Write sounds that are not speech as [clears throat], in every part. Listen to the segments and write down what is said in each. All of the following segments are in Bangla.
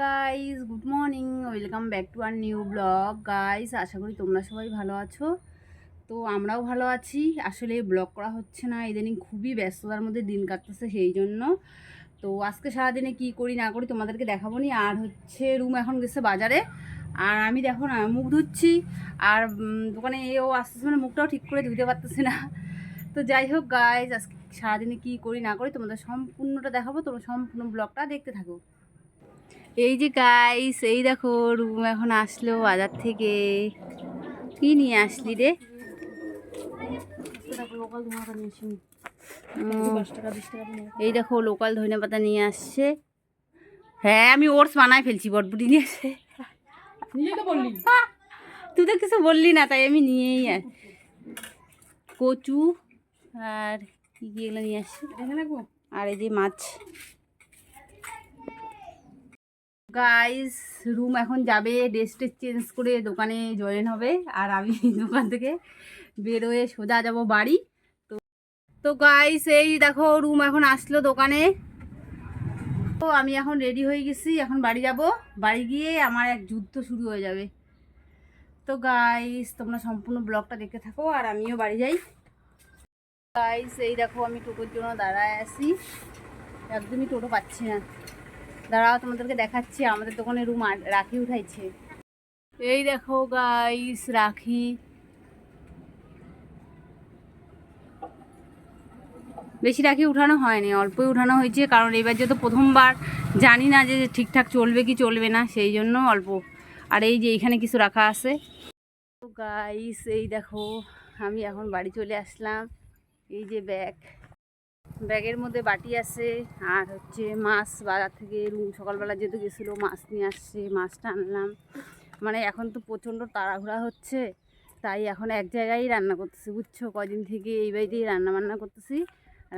Guys good morning welcome back to our new blog guys আশা করি তোমরা সবাই ভালো আছো। তো আমরাও ভালো আছি। আসলে ব্লগ করা হচ্ছে না, ইদানিং খুবই ব্যস্ততার মধ্যে দিন কাটতেছে সেই জন্য। তো আজকে সারাদিনে কি করি না করি তোমাদেরকে দেখাবো নি। আর হচ্ছে রুম এখন গেছে বাজারে। আর আমি দেখো না, মুখ ধুচ্ছি। আর দোকানে এও আসতেছে মানে মুখটাও ঠিক করে ধুতে পারতেছি না। তো যাই হোক গাইজ আজকে সারাদিনে কি করি না করি তোমাদের সম্পূর্ণটা দেখাবো। তোমরা সম্পূর্ণ ব্লগটা দেখতে থাকো। এই যে গাইস এই দেখো রুম এখন আসলো বাজার থেকে। কি নিয়ে আসলি রে? এই দেখো লোকাল ধনে পাতা নিয়ে আসছে। হ্যাঁ আমি ওটস বানায় ফেলছি বটবুটি নিয়ে এসে [laughs] তুই তো কিছু বললি না তাই আমি নিয়েই আর কচু আর কি কি এগুলো নিয়ে আসছি? আর এই যে মাছ। গাইস রুম এখন যাবে ড্রেস টেস চেঞ্জ করে দোকানে জয়েন হবে। আর আমি [laughs] দোকান থেকে বেরোয়ে সোজা যাব বাড়ি। তো তো গাইস এই দেখো রুম এখন আসলো দোকানে। তো আমি এখন রেডি হয়ে গেছি, এখন বাড়ি যাব। বাড়ি গিয়ে আমার এক যুদ্ধ শুরু হয়ে যাবে। তো গাইস তোমরা সম্পূর্ণ ব্লগটা দেখতে থাকো, আর আমিও বাড়ি যাই। গাইস এই দেখো, আমি টোটোর জন্য দাঁড়ায় আছি। একদমই টোটো পাচ্ছি না। দাঁড়াও, তোমাদেরকে দেখাচ্ছি, আমাদের দোকানে রুম রাখি উঠাইছে। এই দেখো গাইস রাখি। বেশি রাখি উঠানো হয়নি, অল্পই উঠানো হয়েছে, কারণ এবার যেহেতু প্রথমবার জানি না যে ঠিকঠাক চলবে কি চলবে না, সেই জন্য অল্প। আর এই যে এখানে কিছু রাখা আছে। গাইস এই দেখো, আমি এখন বাড়ি চলে আসলাম। এই যে ব্যাগ ব্যাগের মধ্যে বাটি আছে, আর হচ্ছে মাছ বাজার থেকে রুম সকালবেলা যেহেতু গেছিল, মাছ নিয়ে আসছে মাছটা আনলাম মানে এখন তো প্রচণ্ড তাড়াহুড়া হচ্ছে, তাই এখন এক জায়গায় রান্না করতেছি, বুঝছ? কদিন থেকে এই বাড়িতেই রান্না বান্না করতেছি।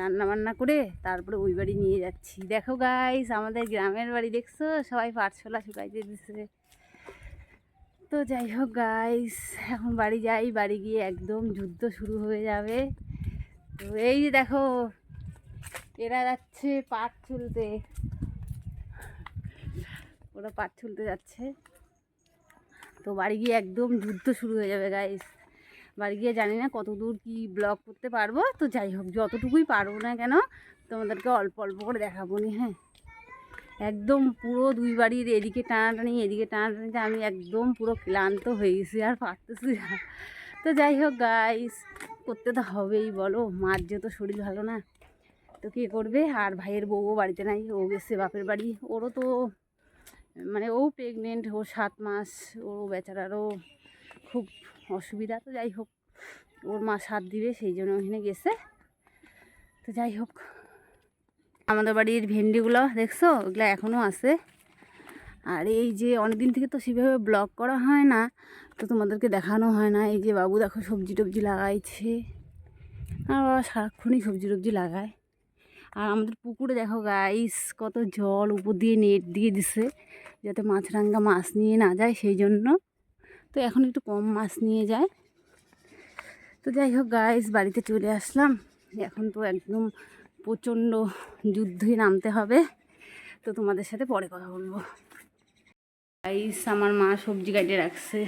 রান্না বান্না করে তারপরে ওই বাড়ি নিয়ে যাচ্ছি। দেখো গাইস আমাদের গ্রামের বাড়ি, দেখছ? সবাই পাটশোলা শুকাইতে দিচ্ছে তো যাই হোক গাইস এখন বাড়ি যাই, বাড়ি গিয়ে একদম যুদ্ধ শুরু হয়ে যাবে। তো এই যে দেখো এরা যাচ্ছে পাট ছুলতে ওরা পাট ছুলতে যাচ্ছে। তো বাড়ি গিয়ে একদম যুদ্ধ শুরু হয়ে যাবে গাইস বাড়ি গিয়ে জানি না কত দূর কী ব্লগ করতে পারব। তো যাই হোক, যতটুকুই পারব না কেন, তোমাদেরকে অল্প অল্প করে দেখাবো নি হ্যাঁ। একদম পুরো দুই বাড়ির এদিকে টানাটানি, এদিকে টানাটানিতে আমি একদম পুরো ক্লান্ত হয়ে গেছি, আর পারতেছি না। তো যাই হোক গাইস করতে তো হবেই, বলো। মার যেহেতু শরীর ভালো না। তো কী করবে? আর ভাইয়ের বউও বাড়িতে নাই, ও গেছে বাপের বাড়ি। ওরও তো মানে ও প্রেগনেন্ট ও সাত মাস ও বেচারারও খুব অসুবিধা। তো যাই হোক, ওর মা সাত দিবে, সেই জন্য ওখানে গেছে। তো যাই হোক, আমাদের বাড়ির ভেন্ডিগুলো দেখছ? ওগুলো এখনও আছে। আর এই যে অনেক দিন থেকে তো সেভাবে ব্লগ করা হয় না, তো তোমাদেরকে দেখানো হয় না। এই যে বাবু দেখো সবজি টবজি লাগাইছে। আর বাবা সারাক্ষণই সবজি টবজি লাগায়। আর আমাদের পুকুরে দেখো গাইস কত জল উপর দিয়ে নেট দিয়ে দিছে, যাতে মাছরাঙ্গা মাছ নিয়ে না যায় সেই জন্য তো এখন একটু কম মাছ নিয়ে যায়। তো যাই হোক গাইস বাড়িতে চলে আসলাম। এখন তো একদম প্রচণ্ড যুদ্ধই নামতে হবে। তো তোমাদের সাথে পরে কথা বলব। গাইস আমার মা সবজি কাটে রাখছে।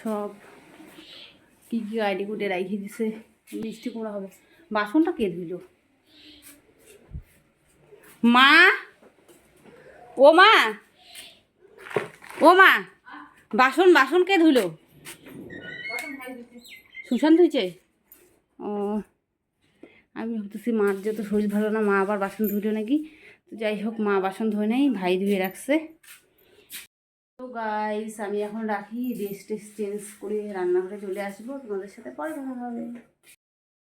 সব কী কী আইডি কুটে রাখিয়ে দিছে। মিষ্টি কুমড়া হবে। বাসনটা কে ধুইল? মা? ও মা? ও মা? বাসন বাসন কে ধুলো? সুশান্ত হয়েছে? ও, আমি ভাবতেছি মার যেহেতু শরীর ভালো না, মা আবার বাসন ধুলো নাকি? তো যাই হোক, মা বাসন ধুয়ে নেই, ভাই ধুয়ে রাখছে। তো গাইস আমি এখন রাখি ড্রেস টেস চেঞ্জ করে রান্নাঘরে চলে আসব, তোমাদের সাথে পরে কথা হবে।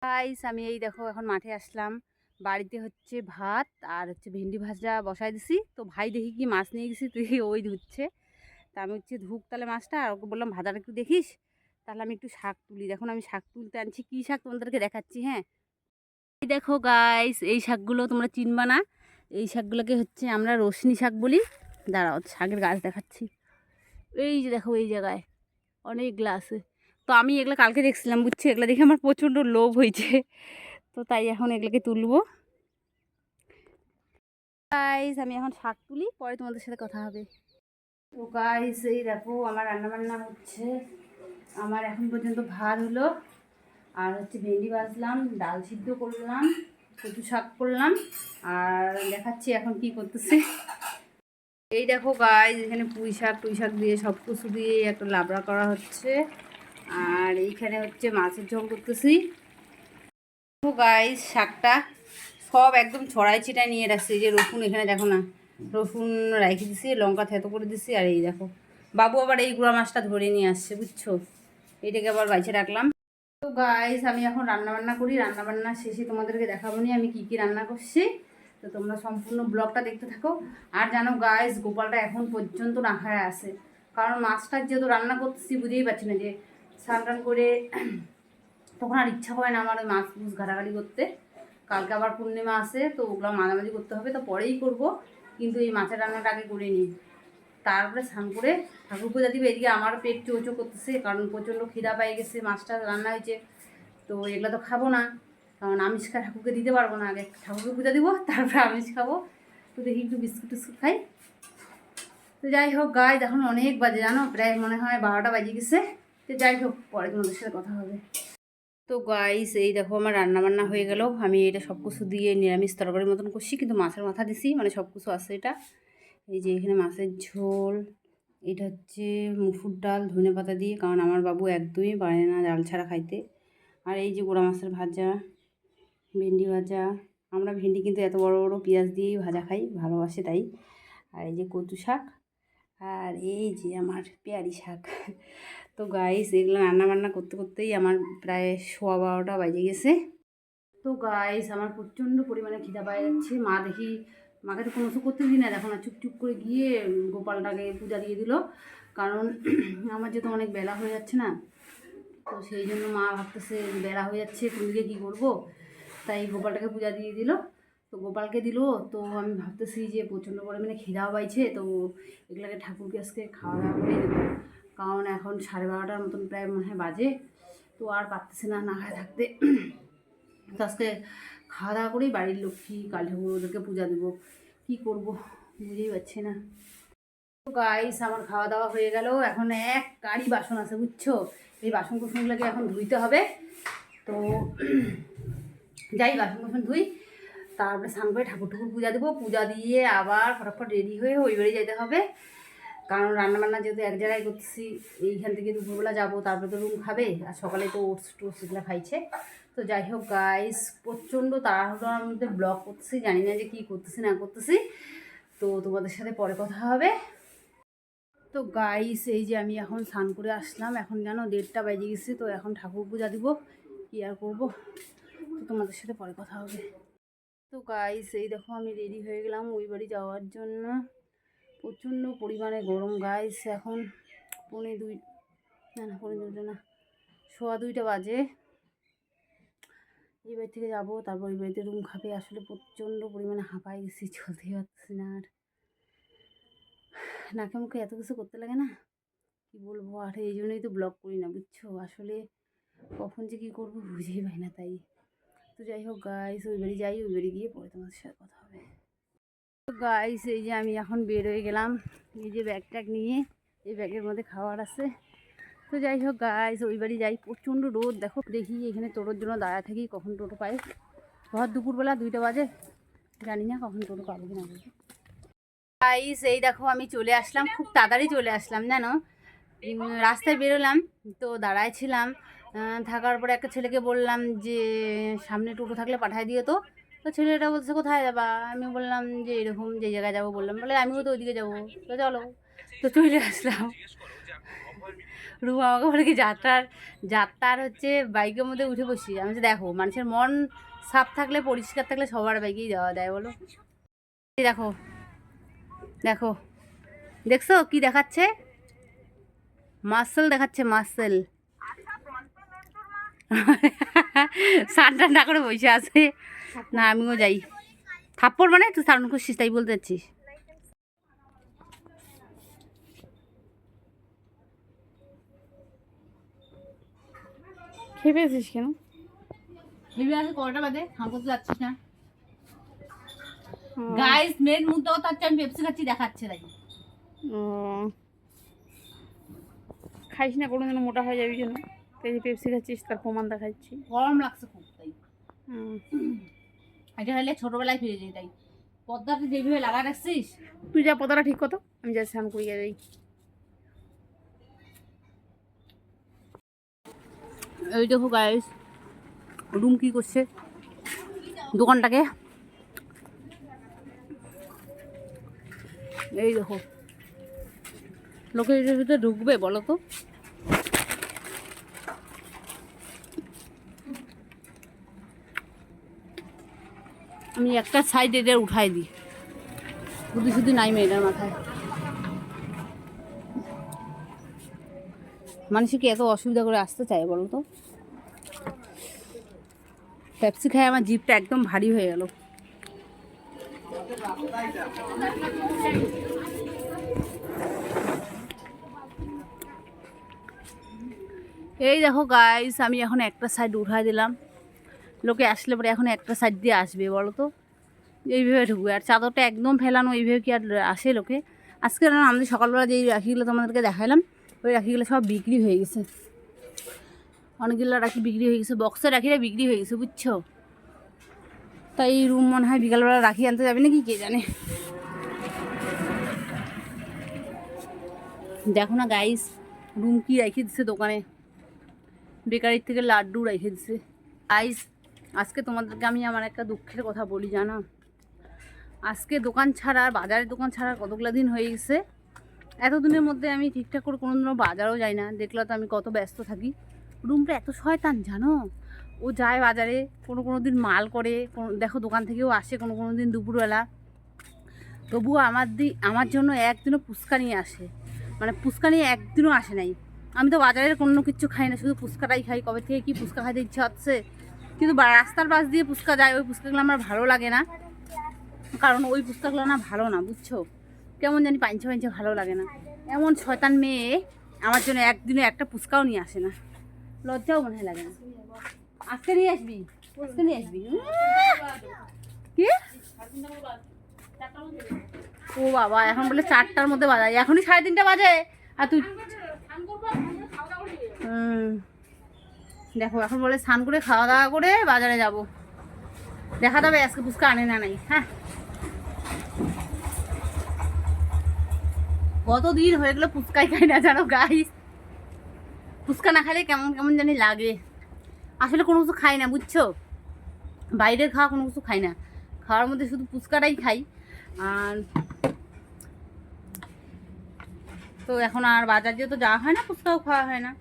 গাইস আমি এই দেখো, এখন মাঠে আসলাম। বাড়িতে হচ্ছে ভাত আর হচ্ছে ভেন্ডি ভাজা বসাই দিছি। তো ভাই দেখি কি মাছ নিয়ে গেছি, তুই [laughs] ওই ধুচ্ছে। তা আমি হচ্ছে ধুক তাহলে মাছটা আর ওকে বললাম, ভাজাটা একটু দেখিস? তাহলে আমি একটু শাক তুলি। দেখুন আমি শাক তুলতে আনছি। কী শাক তোমাদেরকে দেখাচ্ছি হ্যাঁ? দেখো গাইস এই শাকগুলো তোমরা চিনবা না। এই শাকগুলোকে হচ্ছে আমরা রশনি শাক বলি। দাঁড়াও, শাকের গাছ দেখাচ্ছি। এই যে দেখো, এই জায়গায় অনেক আছে তো আমি এগুলো কালকে দেখছিলাম, বুঝছি? এগুলো দেখে আমার প্রচণ্ড লোভ হয়েছে। তো তাই এখন এগুলোকে তুলবো। গাইস আমি এখন শাক তুলি, পরে তোমাদের সাথে কথা হবে। তো গাইস এই দেখো, আমার রান্না বান্না হচ্ছে। আমার এখন পর্যন্ত ভাত হলো। আর হচ্ছে ভেন্ডি ভাজলাম, ডাল সিদ্ধ করলাম, কচু শাক করলাম, আর দেখাচ্ছি এখন কি করতেছি। এই দেখো গাইস এখানে পুঁই শাক টুই শাক দিয়ে সব কিছু দিয়ে একটা লাবড়া করা হচ্ছে। আর এইখানে হচ্ছে মাছের ঝোল করতেছি। গাইস শাকটা সব একদম ছড়াই ছিটাই নিয়ে রাখছি। যে রসুন এখানে দেখো না, রসুন রেখে দিছি, লঙ্কা থেতো করে দিছি, আর এই দেখো, বাবু আবার এই গুঁড়া মাছটা ধরে নিয়ে আসছে, বুঝছ? এটাকে আবার বাইছে রাখলাম। তো গাইস আমি এখন রান্না বান্না করি রান্না বান্না শেষে তোমাদেরকে দেখাবো নি আমি কি কি রান্না করছি। তো তোমরা সম্পূর্ণ ব্লগটা দেখতে থাকো। আর জানো গাইস গোপালটা এখন পর্যন্ত না খায় আছে। কারণ মাছটা যেহেতু রান্না করতেছি বুঝতেই পারছি না যে স্নান করে তখন আর ইচ্ছা হয় না আমার ওই মাছ মুছ ঘাটাঘাটি করতে। কালকে আবার পূর্ণিমা আসে, তো ওগুলো মাঝামাঝি করতে হবে, তো পরেই করব। কিন্তু এই মাছের রান্নাটা আগে করে নিই। তারপরে স্নান করে ঠাকুর পূজা দিবে, এদিকে আমার পেট চোচো করতেছে, কারণ প্রচণ্ড খিদা পাই গেছে, মাছটা রান্না হয়েছে। তো এগুলো তো খাব না, কারণ আমিষ খা ঠাকুরকে দিতে পারব না, আগে ঠাকুরকে পূজা দিব, তারপরে আমিষ খাব। তো দেখি একটু বিস্কুট টিস্কুট খাই। তো যাই হোক গায়ে এখন অনেক বাজে, জানো? প্রায় মনে হয় বারোটা বাজে গেছে। তো যাই হোক, পরে তোমাদের সাথে কথা হবে। তো গাইস এই দেখো আমার রান্না বান্না হয়ে গেল। আমি এটা সব কিছু দিয়ে নিরামিষ তরকারির মতন করছি, কিন্তু মাছের মাথা দিছি মানে সব কিছু আছে এটা। এই যে এখানে মাছের ঝোল, এটা হচ্ছে মুসুর ডাল, ধনে পাতা দিয়ে, কারণ আমার বাবু একদমই পারে না ডাল ছাড়া খাইতে। আর এই যে গোড়া মাছের ভাজা, ভেন্ডি ভাজা, আমরা ভেন্ডি কিন্তু এত বড় বড় পেঁয়াজ দিয়েই ভাজা খাই, ভালোবাসে তাই। আর এই যে কচু শাক, আর এই যে আমার পেয়ারি শাক। তো গাইস এগুলো রান্না বান্না করতে করতেই আমার প্রায় সোয়া বারোটা বাজে গেছে। তো গাইস আমার প্রচণ্ড পরিমাণে খিদা পাওয়া যাচ্ছে। মা দেখি, মাকে তো কোনো কিছু করতে দিই না। দেখো না, চুপচুপ করে গিয়ে গোপালটাকে পূজা দিয়ে দিল। কারণ [clears throat] আমার যেহেতু অনেক বেলা হয়ে যাচ্ছে না, তো সেই জন্য মা ভাবতেছে বেলা হয়ে যাচ্ছে, তুমি গিয়ে কী করব? তাই গোপালটাকে পূজা দিয়ে দিল। তো গোপালকে দিল। তো আমি ভাবতেছি যে প্রচণ্ড পরিমাণে খিদাও পাইছে। তো এগুলোকে ঠাকুরকে আজকে খাওয়া দাওয়া করে দেবো। কারণ এখন সাড়ে বারোটার মতন প্রায় মনে হয় বাজে, তো আর পারতেছে না না খায় থাকতে। তো আজকে খাওয়া দাওয়া করেই বাড়ির লক্ষ্মী কালী ওদেরকে পূজা দেবো। কী করব বুঝেই পারছি না। তো গাইস আমার খাওয়া দাওয়া হয়ে গেল। এখন এক কারি বাসন আছে, বুঝছ? এই বাসন কুসনগুলোকে এখন ধুইতে হবে। তো যাই বাসন কুসন ধুই, তারপরে স্নান করে ঠাকুর ঠাকুর পূজা দেবো। পূজা দিয়ে আবার ফটাফট রেডি হয়ে ওই বাড়ি যেতে হবে। কারণ রান্নাবান্না যেহেতু এক জায়গায় করতেছি, এইখান থেকে দুপুরবেলা যাব, তারপরে তো রুম খাবে, আর সকালে তো ওটস টোটস এগুলো খাইছে। তো যাই হোক গাইস প্রচণ্ড তাড়াহুড়োর মধ্যে ব্লগ করতেছি, জানি না যে কী করতেছি, না করতেছি। তো তোমাদের সাথে পরে কথা হবে। তো গাইস এই যে আমি এখন স্নান করে আসলাম, এখন জানো দেড়টা বেজে গেছে, তো এখন ঠাকুর পূজা দিব, কী আর করব? তো তোমাদের সাথে পরে কথা হবে। তো গাইস এই দেখো আমি রেডি হয়ে গেলাম, ওই বাড়ি যাওয়ার জন্য। প্রচণ্ড পরিমাণে গরম গাইস এখন পৌনে দুই, না না, পৌনে দুইটা না, সোয়া দুইটা বাজে। এই বাড়ি থেকে যাব, তারপর ওই বাড়িতে রুম খাবে, আসলে প্রচণ্ড পরিমাণে হাঁপাই গেছি চলতেই পারছি না আর। নাকে মুখে এত কিছু করতে লাগে না, কি বলব, আর এই জন্যই তো ব্লগ করি না, বুঝছ? আসলে কখন যে কী করব, বুঝেই পাই না তাই। তো যাই হোক গাইস ওই বাড়ি যাই, ওই বাড়ি গিয়ে পরে তোমাদের সাথে কথা হবে। গাইস এই যে আমি এখন বের হয়ে গেলাম। এই যে ব্যাগ ট্যাগ নিয়ে, এই ব্যাগের মধ্যে খাবার আছে। তো যাই হোক গাইস ওই বাড়ি যাই। প্রচণ্ড রোদ, দেখো। দেখি এখানে টোটোর জন্য দাঁড়া থাকি, কখন টোটো পাই ভর দুপুরবেলা দুইটা বাজে। জানি না কখন টোটো পাবো কি না পাবো গাইস এই দেখো আমি চলে আসলাম, খুব তাড়াতাড়ি চলে আসলাম, জানো? রাস্তায় বেরোলাম, তো দাঁড়ায় ছিলাম। থাকার পরে একটা ছেলেকে বললাম যে, সামনে টোটো থাকলে পাঠায় দিও তো। তো ছেলেটা বলছে কোথায় যাবা? আমি বললাম যে এরকম যে জায়গায় যাব বললাম। বলে আমিও তো ওইদিকে যাব। তো চলো। তো চলে আসলাম। রুমা আমাকে বলে কি যাত্রার যাত্রার হচ্ছে বাইকের মধ্যে উঠে বসি। আমি বলছি, দেখো মানুষের মন সাফ থাকলে পরিষ্কার থাকলে সবার বাইকেই যাওয়া দেয় বলো। দেখো দেখো দেখছ কি দেখাচ্ছে? মাসেল দেখাচ্ছে মাসেল। সান টান করে বসে আছে। না আমিও যাই। থাপ্পড় মানে তুই সাউন্ড করছিস তাই বলতে চাচ্ছিস। খেয়ে পেয়েছিস কেন? আছে কটা বাদে যাচ্ছিস না। গাইস মেন মুদ্দা কথা হচ্ছে আমি পেপসি খাচ্ছি দেখাচ্ছে তাই। খাইস না কোনো যেন মোটা হয়ে যাবি জন্য তুই যে পেপসি খাচ্ছিস তার প্রমাণ দেখাচ্ছি গরম লাগছে খুব তাই। এটা হলে ছোটবেলায় ফিরে যাই তাই পদ্মাটা যেভাবে লাগা রাখছিস। তুই যা পদাটা ঠিক কত আমি যা স্নান করিয়ে যাই এই দেখো গাইস রুম কি করছে? দোকানটাকে। এই দেখো। লোকে ভিতরে ঢুকবে বলো তো? আমি একটা সাইড এটা উঠাই দিই। শুধু শুধু নাই মেয়েটার মাথায়। মানুষ কি এত অসুবিধা করে আসতে চায় বলো তো? পেপসি খায় আমার জিপটা একদম ভারী হয়ে গেল। এই দেখো গাইস আমি এখন একটা সাইড উঠাই দিলাম। লোকে আসলে পরে এখন একটা সাইড দিয়ে আসবে, বলো তো? এইভাবে ঢুকবে। আর চাদরটা একদম ফেলানো, এইভাবে কি আর আসে লোকে? আজকে আমাদের সকালবেলা যেই রাখিগুলো তোমাদেরকে দেখালাম ওই রাখিগুলো সব বিক্রি হয়ে গেছে। অনেকগুলো রাখি বিক্রি হয়ে গেছে বক্সের রাখিটা বিক্রি হয়ে গেছে, বুঝছ? তাই এই রুম মনে হয় বিকালবেলা রাখি আনতে যাবে নাকি, কে জানে? দেখো না গাইস রুম কি রেখে দিচ্ছে দোকানে? বেকারির থেকে লাড্ডু রেখে দিচ্ছে গাইস আজকে তোমাদেরকে আমি আমার একটা দুঃখের কথা বলি, জানো? আজকে দোকান ছাড়া, বাজারের দোকান ছাড়া কতগুলো দিন হয়ে গেছে? এতদিনের মধ্যে আমি ঠিকঠাক করে কোনো দিনও বাজারও যাই না। দেখলে তো আমি কত ব্যস্ত থাকি। রুমটা এত শয়তান, জানো? ও যায় বাজারে, কোনো কোনো দিন মাল করে দেখো দোকান থেকেও আসে কোনো কোনো দিন দুপুরবেলা। তবুও আমার দি, আমার জন্য একদিনও পুস্কা নিয়ে আসে। মানে পুস্কা নিয়ে একদিনও আসে নাই। আমি তো বাজারের কোনো কিছু খাই না, শুধু পুস্কাটাই খাই। কবে থেকে কি পুস্কা খাইতে ইচ্ছা হচ্ছে? কিন্তু রাস্তার পাশ দিয়ে পুস্কা যায়, ওই পুস্কাগুলো আমার ভালো লাগে না। কারণ ওই পুস্তকগুলো না ভালো না, বুঝছ? কেমন জানি পাঞ্চে পাঞ্চে ভালো লাগে না। এমন শয়তান মেয়ে আমার জন্য একদিনে একটা পুস্কাও নিয়ে আসে না। লজ্জাও মনে হয় লাগে না। আজকে নিয়ে আসবি? আজকে নিয়ে আসবি? কি? ও বাবা, এখন বলে চারটার মধ্যে বাজায় এখনই সাড়ে তিনটা বাজে। আর তুই দেখো, এখন বলে স্নান করে খাওয়া দাওয়া করে বাজারে যাব। দেখা যাবে আজকে ফুচকা আনে না নাই হ্যাঁ? কতদিন হয়ে গেলো ফুচকাই খাই না জানো গাইস ফুচকা না খাইলে কেমন কেমন জানি লাগে। আসলে কোনো কিছু খাই না, বুঝছ? বাইরের খাওয়া কোনো কিছু খাই না। খাওয়ার মধ্যে শুধু ফুচকাটাই খাই। আর তো এখন আর বাজার যেহেতু যাওয়া হয় না, ফুচকাও খাওয়া হয় না।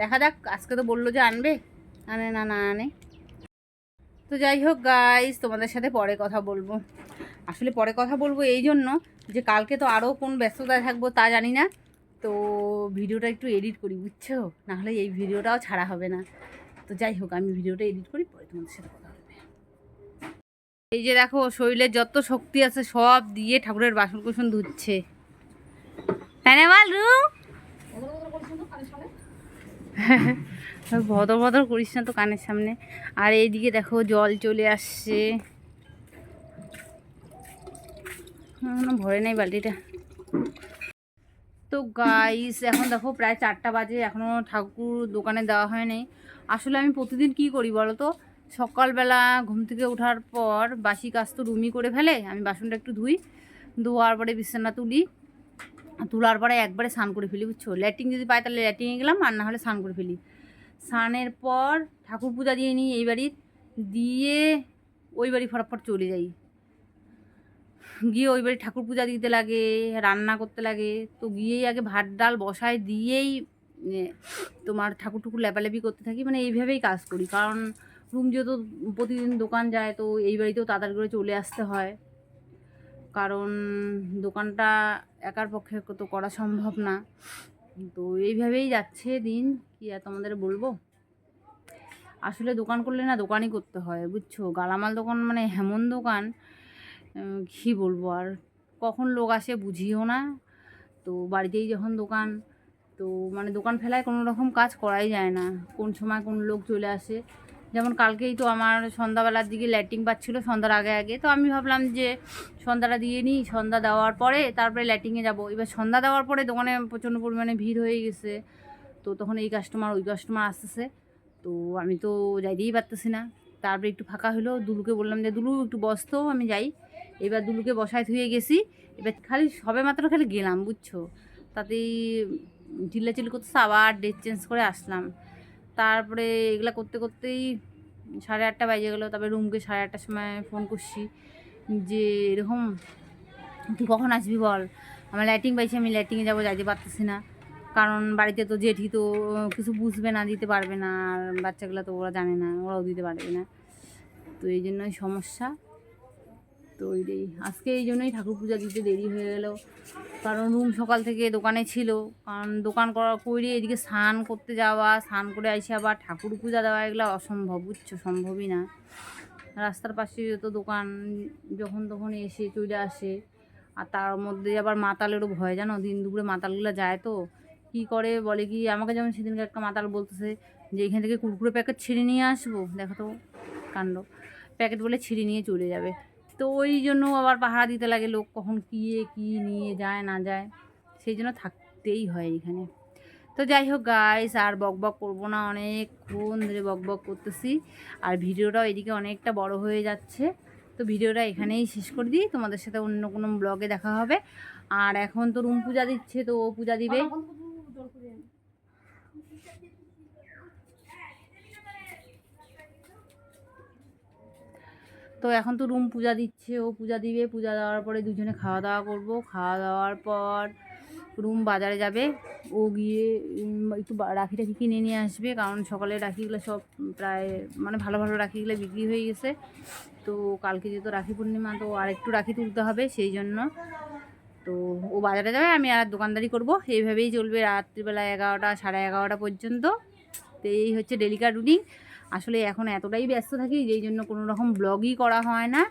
দেখা যাক, আজকে তো বলল যে আনবে। আনে না না আনে। তো যাই হোক গাইস তোমাদের সাথে পরে কথা বলব। আসলে পরে কথা বলব এই জন্য যে কালকে তো আরও কোন ব্যস্ততায় থাকব তা জানি না। তো ভিডিওটা একটু এডিট করি, বুঝছ? নাহলে এই ভিডিওটাও ছাড়া হবে না। তো যাই হোক, আমি ভিডিওটা এডিট করি, পরে তোমাদের সাথে কথা হবে। এই যে দেখো, শরীরের যত শক্তি আছে সব দিয়ে ঠাকুরের বাসন কুসন ধুচ্ছে তাই না ভদর ভদর করিস না তো কানের সামনে। আর এইদিকে দেখো জল চলে আসছে। এখনও ভরে নেই বালতিটা। তো গাইস এখন দেখো প্রায় চারটা বাজে এখনও ঠাকুর দোকানে দেওয়া হয়নি আসলে আমি প্রতিদিন কি করি বলো তো? সকালবেলা ঘুম থেকে ওঠার পর বাসি কাজ তো রুমি করে ফেলে, আমি বাসনটা একটু ধুই, ধোয়ার পরে বিছানা তুলি, তোলার পরে একবারে স্নান করে ফেলি, বুঝছ? ল্যাটিং যদি পাই তাহলে ল্যাটিংয়ে গেলাম, আর না হলে স্নান করে ফেলি। স্নানের পর ঠাকুর পূজা দিয়ে নিই এই বাড়ির, দিয়ে ওই বাড়ি ফটাফট চলে যাই। গিয়ে ওই বাড়ি ঠাকুর পূজা দিতে লাগে, রান্না করতে লাগে। তো গিয়েই আগে ভাত, ডাল, বসায় দিয়েই তোমার ঠাকুর টুকুর লেপালেপি করতে থাকি। মানে এইভাবেই কাজ করি। কারণ রুম যেহেতু প্রতিদিন দোকান যায়, তো এই বাড়িতেও তাড়াতাড়ি করে চলে আসতে হয়। কারণ দোকানটা একার পক্ষে তো করা সম্ভব না। তো এইভাবেই যাচ্ছে দিন। কি আর তোমাদের বলব? আসলে দোকান করলে না দোকানই করতে হয়, বুঝছ? গালামাল দোকান মানে এমন দোকান কী বলব। আর কখন লোক আসে বুঝিও না। তো বাড়িতেই যখন দোকান, তো মানে দোকান ফেলায় কোনো রকম কাজ করাই যায় না। কোন সময় কোন লোক চলে আসে। যেমন কালকেই তো আমার সন্ধ্যাবেলার দিকে ল্যাটিং পাচ্ছিলো সন্ধ্যার আগে আগে। তো আমি ভাবলাম যে সন্ধ্যাটা দিয়ে নিই, সন্ধ্যা দেওয়ার পরে তারপরে ল্যাটিংয়ে যাব। এবার সন্ধ্যা দেওয়ার পরে দোকানে প্রচণ্ড পরিমাণে ভিড় হয়ে গেছে। তো তখন এই কাস্টমার ওই কাস্টমার আসতেছে। তো আমি তো যাইতেই পারতেছি না। তারপরে একটু ফাঁকা হলো। দুলুকে বললাম যে, দুলু, একটু বসতো আমি যাই। এবার দুলুকে বসায় ধুয়ে গেছি। এবার খালি সবে মাত্র খালি গেলাম, বুঝছ? তাতেই চিল্লাচিল্লি করতেছে, আবার ডেট চেঞ্জ করে আসলাম। তারপরে এগুলা করতে করতেই সাড়ে আটটা বাজে গেলো, তারপরে রুমকে সাড়ে আটটার সময় ফোন করছি যে, এরকম, তুই কখন আসবি বল? আমার লাইটিং পাইছি, আমি লাইটিংয়ে যাব, যাইতে পারতেছি না। কারণ বাড়িতে তো জেঠি তো কিছু বুঝবে না, দিতে পারবে না। আর বাচ্চাগুলো তো ওরা জানে না, ওরাও দিতে পারবে না। তো এই জন্যই সমস্যা। তো ওই আজকে এই জন্যই ঠাকুর পূজা দিতে দেরি হয়ে গেল। কারণ রুম সকাল থেকে দোকানে ছিল। কারণ দোকান করা করে এদিকে স্নান করতে যাওয়া, স্নান করে এসে আবার ঠাকুর পূজা দেওয়া এগুলো অসম্ভব, বুঝছ? সম্ভবই না। রাস্তার পাশে তো দোকান যখন তখন এসে চলে আসে। আর তার মধ্যে আবার মাতালেরও ভয়, জানো? দিন দুপুরে মাতালগুলো যায় তো। কি করে? বলে কি, আমাকে যেমন সেদিনকে একটা মাতাল বলতেছে যে, এখান থেকে কুরকুরে প্যাকেট ছিঁড়ে নিয়ে আসব? দেখো তো, কাণ্ড। প্যাকেট বলে ছিঁড়ে নিয়ে চলে যাবে। তো ওই জন্য আবার পাহারা দিতে লাগে লোক কখন কী কী নিয়ে যায়, না যায়। সেই জন্য থাকতেই হয় এখানে। তো যাই হোক গাইস আর বক বক করব না, অনেকক্ষণ ধরে বক বক করতেছি। আর ভিডিওটাও এদিকে অনেকটা বড় হয়ে যাচ্ছে। তো ভিডিওটা এখানেই শেষ করে দিই। তোমাদের সাথে অন্য কোনো ব্লগে দেখা হবে। আর এখন তো রুম পূজা দিচ্ছে, তো ও পূজা দিবে। তো এখন তো রুম পূজা দিচ্ছে, ও পূজা দিবে, পূজা দেওয়ার পরে দুজনে খাওয়া দাওয়া করব। খাওয়া দাওয়ার পর রুম বাজারে যাবে। ও গিয়ে একটু রাখি টাখি কিনে নিয়ে আসবে? কারণ সকালে রাখিগুলো সব প্রায় মানে ভালো ভালো রাখিগুলো বিক্রি হয়ে গেছে। তো কালকে যেহেতু রাখি পূর্ণিমা, তো আর একটু রাখি তুলতে হবে সেই জন্য। তো ও বাজারে যাবে, আমি আর দোকানদারি করব। এইভাবেই চলবে রাত্রিবেলা এগারোটা, সাড়ে এগারোটা পর্যন্ত। তো এই হচ্ছে ডেলিকার রুটিন আসলে এখন এতটাই ব্যস্ত থাকি, যেই জন্য কোনো রকম ব্লগই করা হয় না।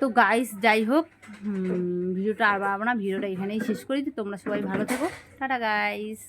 তো গাইস যাই হোক ভিডিওটা আর বাড়াবো না, ভিডিওটা এখানেই শেষ করি। তোমরা সবাই ভালো থেকো। Tata guys